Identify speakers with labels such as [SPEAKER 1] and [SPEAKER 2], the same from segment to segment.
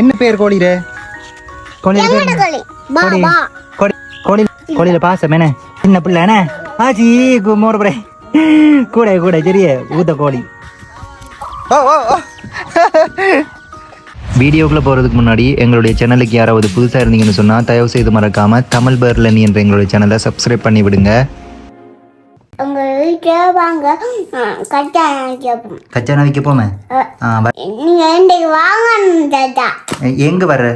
[SPEAKER 1] என்ன பேர் கோழியில? கோழியில பாசம் என்ன? சின்ன பிள்ளை என்ன? ஆச்சி மோரப்படே கூட கூட சரிய ஊத்த கோழி. வீடியோக்குள்ள போறதுக்கு முன்னாடி எங்களுடைய சேனலுக்கு யாராவது புதுசா இருந்தீங்கன்னு சொன்னா தயவு செய்து மறக்காம தமிழ் பேர்லனி என்ற எங்களுடைய சேனலை சப்ஸ்கிரைப் பண்ணி விடுங்க
[SPEAKER 2] வாங்க கட்டாயம் கேட்போம்
[SPEAKER 1] கச்சான வைக்க போமே
[SPEAKER 2] நீங்க இன்றைக்கு தாத்தா.
[SPEAKER 1] எங்க வர்ற?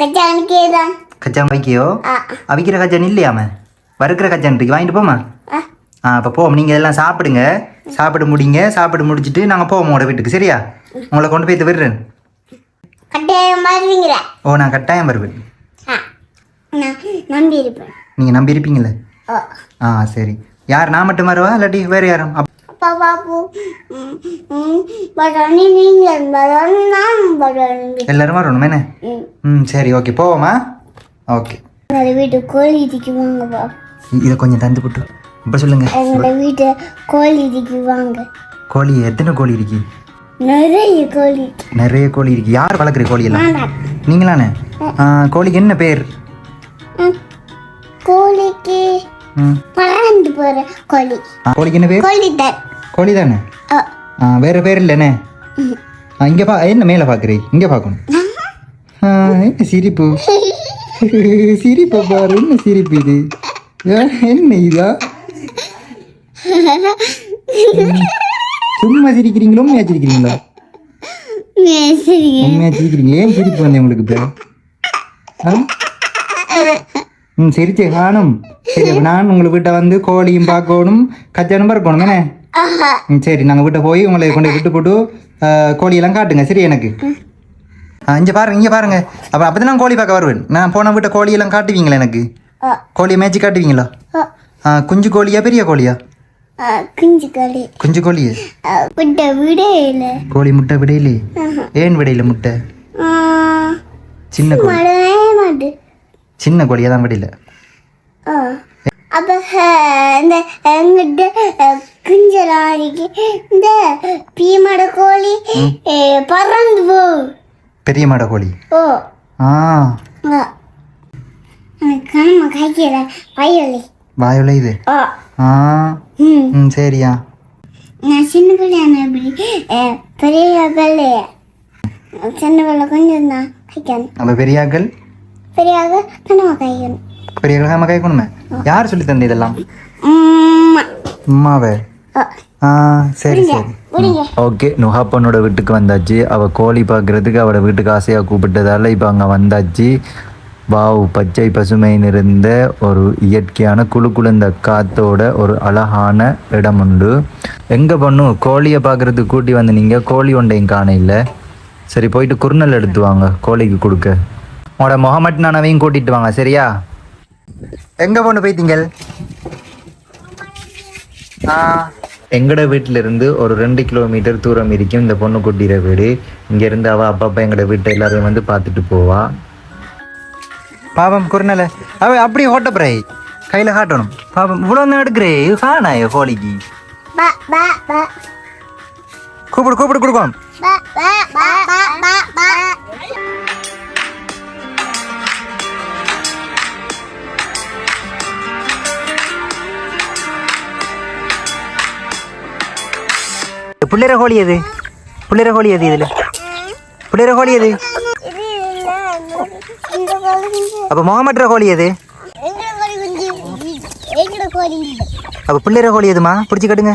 [SPEAKER 2] கட்டாயனுக்கே தான்.
[SPEAKER 1] கச்சான் வைக்கியோ? அவிக்கிற கச்சான் இல்லையாம? வறுக்கிற கச்சான் இருக்கு வாங்கிட்டு போமா?
[SPEAKER 2] ஆ.
[SPEAKER 1] அப்போ போவோம். நீங்கள் எல்லாம் சாப்பிடுங்க. சாப்பிட முடிங்க. சாப்பிட்டு முடிச்சிட்டு நாங்கள் போவோம் உங்களோட வீட்டுக்கு. சரியா? உங்களை கொண்டு போய் விடுறேன் ஓ நான் கட்டாயம் வருவேன். நீங்கள் நம்பி இருப்பீங்களே? ஆ சரி. யார் நான் மட்டும் வருவா இல்லாட்டி வேறு யாரும் எல்லாரும் வரணும் என்ன?
[SPEAKER 2] ம்.
[SPEAKER 1] சரி ஓகே போவோமா? ஓகே.
[SPEAKER 2] வீட்டு கோழி வாங்கப்பா
[SPEAKER 1] இதை கொஞ்சம் தந்து போட்டு. இப்போ சொல்லுங்க.
[SPEAKER 2] எங்களை வீட்டு கோழி வாங்க.
[SPEAKER 1] கோழி எத்தனை கோழி இருக்கு?
[SPEAKER 2] நிறைய கோழி.
[SPEAKER 1] நிறைய கோழி இருக்கு. யார் வளர்க்குற கோழி எல்லாம் நீங்களானே? கோழிக்கு என்ன பேர்.
[SPEAKER 2] கோழிக்கு பறந்து போற கோழி.
[SPEAKER 1] கோழிக்கு என்ன பேர்?
[SPEAKER 2] கோழி தான்
[SPEAKER 1] கோழி தானே வேற பேர் இல்லைண்ணே. ஆ இங்கே பா என்ன மேலே பார்க்குறீ இங்கே பார்க்கணும் ஆ, என்ன சிரிப்பு? சிரிப்பை பாரு என்ன சிரிப்பு இது? என்ன இதா. சும்மா சிரிக்கிறீங்களோ உண்மையா சிரிக்கிறீங்களா?
[SPEAKER 2] சரி
[SPEAKER 1] உண்மையா சிரிக்கிறீங்க ஏன் சிரிப்பு வந்தேன் உங்களுக்கு இப்போ? ம் சிரிச்சே காணும் சரி நான் உங்களை வீட்டை வந்து கோழியும் பார்க்கணும் கச்சானும் பார்க்கணும் என்ன ம் சரி நாங்கள் வீட்டை போய் உங்களை கொண்டு விட்டு போட்டு கோழியெல்லாம் காட்டுங்க சரி எனக்கு இங்கே பாருங்க இங்கே பாருங்க அப்போ அப்போ நான் கோழி பார்க்க வருவேன் நான் போன வீட்டை கோழியெல்லாம் காட்டுவீங்களா எனக்கு கோழியை மேய்ச்சி காட்டுவீங்களா ஆ, குஞ்சு கோழியா பெரிய கோழியா
[SPEAKER 2] குஞ்சு கோழி
[SPEAKER 1] குஞ்சு கோழியே
[SPEAKER 2] ஆ, விட்ட விட இல்லை
[SPEAKER 1] கோழி முட்டை விடையிலே ஏன் விடையில முட்டை சின்ன கோழி
[SPEAKER 2] மாட்டு
[SPEAKER 1] சின்ன கோழியா தான் விடையில.
[SPEAKER 2] அப்ப இந்த எங்கிட்ட இருக்கு இந்த பீமட கோழி பறந்து போ.
[SPEAKER 1] பெரிய மாட கோழி.
[SPEAKER 2] ஓ.
[SPEAKER 1] ஆ.
[SPEAKER 2] கண்ணம்மா கைக்கிற வயலி
[SPEAKER 1] வாயுல இது. ஆ.
[SPEAKER 2] ம்.
[SPEAKER 1] சரியா.
[SPEAKER 2] நான் சின்ன பிள்ளையான எப்படி? பெரிய பிள்ளை சின்ன பிள்ளை கொஞ்சம் தான் கைக்கணும்
[SPEAKER 1] அப்போ பெரியாக்கள்
[SPEAKER 2] பெரியாக
[SPEAKER 1] பெரியாக்கள் நம்ம கேட்கணுமே யார் சொல்லி தந்த இதெல்லாம். அம்மாவே? ஆ. சரி சரி. ஓகே நுகாப்பனோட வீட்டுக்கு வந்தாச்சு. அவள் கோழி பார்க்குறதுக்கு அவளோட வீட்டுக்கு ஆசையாக கூப்பிட்டதால இப்போ அங்கே வந்தாச்சு. வாவ் பச்சை பசுமை நிறைந்த ஒரு இயற்கையான குழு குழுந்த காத்தோட ஒரு அழகான இடம் உண்டு. எங்கே பண்ணும் கோழியை பார்க்குறதுக்கு கூட்டி வந்து நீங்கள் கோழி ஒன்றையும் காண இல்லை சரி போயிட்டு குறுநல் எடுத்து வாங்க கோழிக்கு கொடுக்க. உங்களோட முகமட் நானவையும் கூட்டிட்டு வாங்க சரியா? எங்கே பொண்ணு போயிட்டீங்கள்? எங்கட வீட்டில இருந்து ஒரு ரெண்டு கிலோமீட்டர் தூரம் இருக்கும் இந்த பொண்ணு குட்டிற வீடு. இங்க இருந்து அவ அப்பப்ப எங்கட வீட்டை எல்லாரையும் வந்து பார்த்துட்டு போவா. பாவம் குறுநல அவ அப்படி ஓட்ட பிரை கையில காட்டணும். பாவம் இவ்வளவு நேரம் எடுக்கிறே. கோழிக்கு
[SPEAKER 2] பா பா
[SPEAKER 1] கூப்பிடு கூப்பிடு கொடுக்கும் பிள்ளைற கோழி எது பிள்ளைற கோழி எது இதில் பிள்ளைற கோழி எது
[SPEAKER 2] அப்போ கோழி
[SPEAKER 1] முகமற்ற கோழி எது அப்போ பிள்ளைற கோழி எதுமா பிடிச்சி கட்டுங்க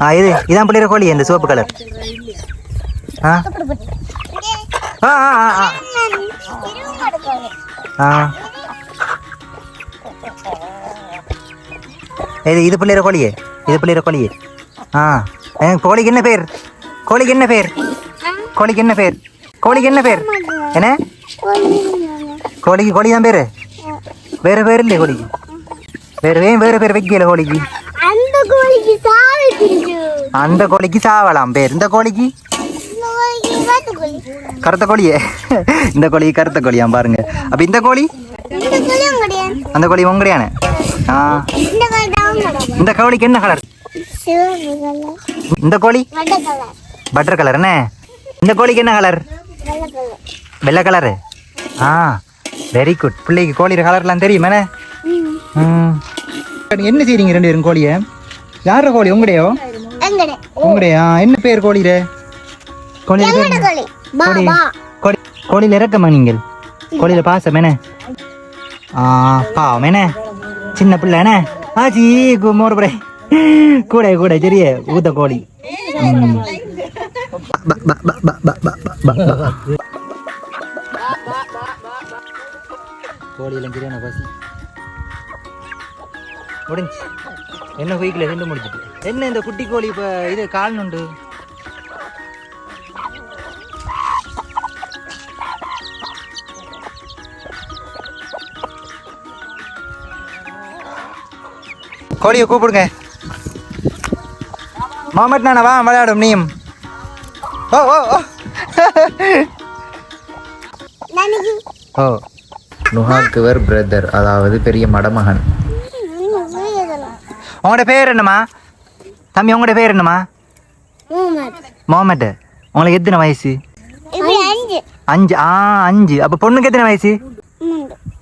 [SPEAKER 1] ஆ இது இதான் பிள்ளைற கோழி இந்த சிவப்பு கலர் ஆ ஆ ஆ ஆ, ஆ ஆ இது இது பிள்ளைற கோழியே இது பிள்ளைற கோழியே ஆ கோழிக்கு என்ன பேர்? கோழிக்கு என்ன பேர்? கோழிக்கு என்ன பேர்? கோழிக்கு என்ன பேர்? என்ன?
[SPEAKER 2] கோழி
[SPEAKER 1] கோழிக்கு கோழி தான் பேர்? வேற பேர் இல்லையே கோழிக்கு. வேற ஏன் வேற பேர் வைக்கல கோழிக்கு?
[SPEAKER 2] அந்த கோழிக்கு
[SPEAKER 1] சாவலாம் பேர். இந்த கோழிக்கு? கருத்த கோழியே. இந்த கோழி கருத்த கோழியா பாருங்க. அப்ப இந்த கோழி?
[SPEAKER 2] கோழியும்
[SPEAKER 1] அந்த கோழி உங்கடையான ஆ.
[SPEAKER 2] இந்த
[SPEAKER 1] கோழிக்கு என்ன கலர் இந்த கோழி? பட்டர் கலர் என்ன? இந்த கோழிக்கு என்ன கலர்? வெள்ளை கலரு. ஆ வெரி குட் பிள்ளைக்கு கோழியோட கலர்லாம் தெரியுமே ம். என்ன செய்றீங்க ரெண்டு பேரும் கோழியை? யார கோழி? உங்கடையோ உங்கடையா என்ன பேர் கோழியில? பேர்?
[SPEAKER 2] கோழி?
[SPEAKER 1] கோழி. கோழியில இறக்கமா நீங்கள்? கோழியில பாசம் என்ன? ஆ பாவம் என்ன? சின்ன பிள்ளை என்ன? ஆச்சி மோரப்புறே கூட கூட சரிய ஊத்த கோழி. கோழி எல்லாம் கிரியான பசி? முடிஞ்சு. என்ன வீக்கில் ரெண்டு முடிஞ்சிட்டு என்ன இந்த குட்டி கோழி இப்போ இது கால் நுண்டு? கோழியை கூப்பிடுங்க. மாமட் நானா வா விளையாடும் நீயும். ஓ ஓ ஓ.
[SPEAKER 2] நாளைக்கு
[SPEAKER 1] ஓ நுஹாக்குவர் பிரதர் அதாவது பெரிய மடமகன். உங்களோட பேர் என்னம்மா? தம்பி உங்களோட பேர் என்னம்மா? முகமது உங்களுக்கு எத்தனை வயசு?
[SPEAKER 2] அஞ்சு.
[SPEAKER 1] ஆ அஞ்சு. அப்போ பொண்ணுக்கு எத்தனை வயசு?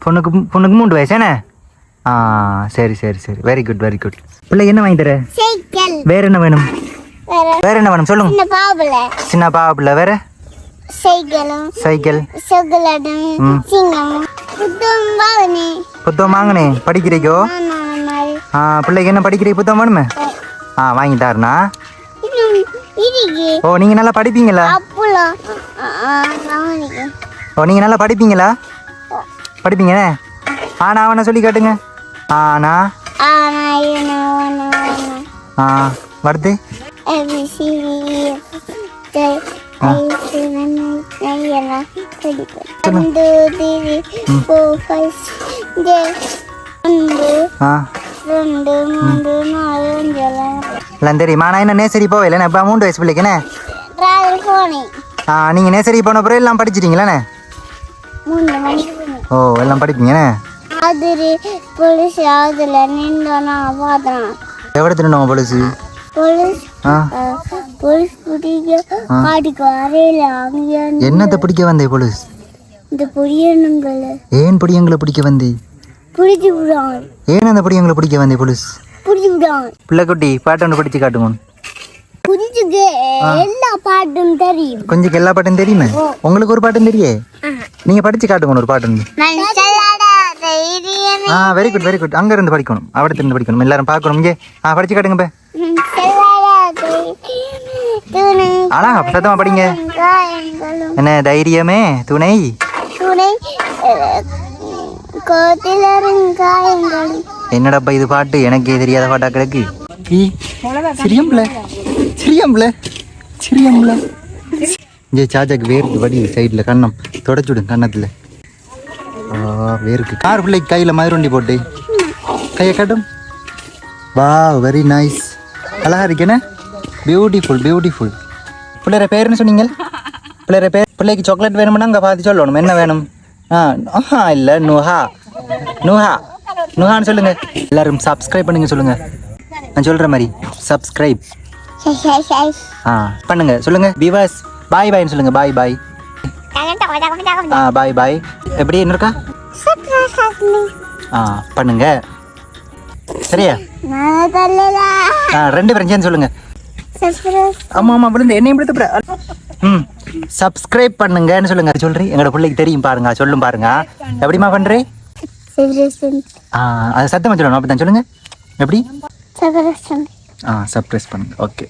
[SPEAKER 1] பொண்ணுக்கு பொண்ணுக்கு மூன்று வயசு என்ன? ஆ சரி சரி சரி. வெரி குட் வெரி குட் பிள்ளை என்ன வாங்கி தர?
[SPEAKER 2] சைக்கிள்.
[SPEAKER 1] வேற என்ன வேணும்?
[SPEAKER 2] வேற
[SPEAKER 1] என்ன வேணும் சொல்லுங்க.
[SPEAKER 2] சின்ன பாவல
[SPEAKER 1] சின்ன பாவ பிள்ளை வேற?
[SPEAKER 2] சைக்கிளும்
[SPEAKER 1] சைக்கிள்.
[SPEAKER 2] சொகுலடும்
[SPEAKER 1] ம்.
[SPEAKER 2] சிங்கமும் புத்தம் பாவனி
[SPEAKER 1] புத்தகம் வாங்கினே? படிக்கிறீக்கோ? ஆ பிள்ளைக்கு என்ன படிக்கிறீ புத்தகம் வேணுமே? ஆ. வாங்கி தரேண்ணா. ஓ நீங்கள் நல்லா படிப்பீங்களா? ஓ நீங்கள் நல்லா படிப்பீங்களா? படிப்பீங்க ஆனா அவனை சொல்லி காட்டுங்க. ஆனா ஆ வருது தெரியுமா நான் என்ன நேசரி போவே இல்லை இப்போ மூன்று வயசு ஆ நீங்கள் நேசரி போன பிறகு எல்லாம் படிச்சிட்டீங்களாண்ணே ஓ எல்லாம் படிப்பீங்கண்ணே
[SPEAKER 2] போலீஸ் அதில் நின்றோன்னா பார்த்தேன்
[SPEAKER 1] எவ்வளோ நம்ம பொழுது
[SPEAKER 2] போலீஸ்
[SPEAKER 1] ஆ?
[SPEAKER 2] போலீஸ் பிடிக்க காட்டுக்கு வரையில அங்கே
[SPEAKER 1] என்னத்தை பிடிக்க வந்தே பொழுது
[SPEAKER 2] இந்த பொரியணுங்களை
[SPEAKER 1] ஏன் பிடியங்களை பிடிக்க வந்தே?
[SPEAKER 2] பிடிச்சி விடுவாங்க
[SPEAKER 1] ஏன் அந்த பிடியங்களை பிடிக்க வந்தே பொழுது
[SPEAKER 2] பிடிச்சி விடுவாங்க
[SPEAKER 1] பிள்ளைக்குட்டி பாட்டு ஒன்று படித்து காட்டுங்க
[SPEAKER 2] புரிஞ்சுக்கு எல்லா பாட்டும் தெரியும்.
[SPEAKER 1] கொஞ்சம் எல்லா பாட்டும் தெரியுமே? உங்களுக்கு ஒரு பாட்டும் தெரியே? நீங்கள் படித்து காட்டுங்க ஒரு பாட்டு ஆ வெரி குட் வெரி குட் அங்க இருந்து படிக்கணும். அவடத்துல இருந்து படிக்கணும். எல்லாரும் பார்க்கணும் இங்கே. ஆ படிச்சு காட்டுங்க பே. அழகா சத்தமா படிங்க. என்ன தைரியமே? துணை?
[SPEAKER 2] துணை
[SPEAKER 1] என்னடப்பா இது பாட்டு? எனக்கே தெரியாத பாட்டா கிடக்கு. சிரியம்ல? சிரியம்ல? சிரியம்ல? இங்கே சாஜாக்கு வேர்க்கு வடி சைடில் கண்ணம். தொடச்சுடும் கன்னத்தில். ஆ வேர்க்கு கார் பிள்ளைக்கு கையில் மதுரண்டி போட்டு. கையை காட்டும். வா வெரி நைஸ் அழகா இருக்கேனே பியூட்டிஃபுல் பியூட்டிஃபுல் பிள்ளைற பேருன்னு சொன்னீங்க பிள்ளைற பேர் பிள்ளைக்கு சாக்லேட் வேணும்னா அங்கே பார்த்து சொல்லணும். என்ன வேணும்? ஆ ஆஹா இல்லை நுஹா. நுஹா. நுஹான்னு சொல்லுங்க. எல்லாரும் சப்ஸ்கிரைப் பண்ணுங்க சொல்லுங்க. நான் சொல்ற மாதிரி சப்ஸ்கிரைப் ஆ பண்ணுங்க. சொல்லுங்க. விவாஸ் பாய் பாய்னு சொல்லுங்க. பாய் பாய் ஆ பாய் பாய் எப்படி என்ன இருக்கா ஆ பண்ணுங்க. சரியா? ஆ ரெண்டு பேரும் சொல்லுங்க. ஆமா ஆமா விழுந்து. என்னையும் விழுத்து ம் சப்ஸ்கிரைப் பண்ணுங்கன்னு சொல்லுங்க. சொல்றீ. எங்களோட பிள்ளைக்கு தெரியும் பாருங்க. சொல்லும் பாருங்க. எப்படிமா பண்றே? ஆ அது சத்தமா சொல்லணும். அப்படி தான் சொல்லுங்க. எப்படி? ஆ சப்ரைஸ் பண்ணுங்க. ஓகே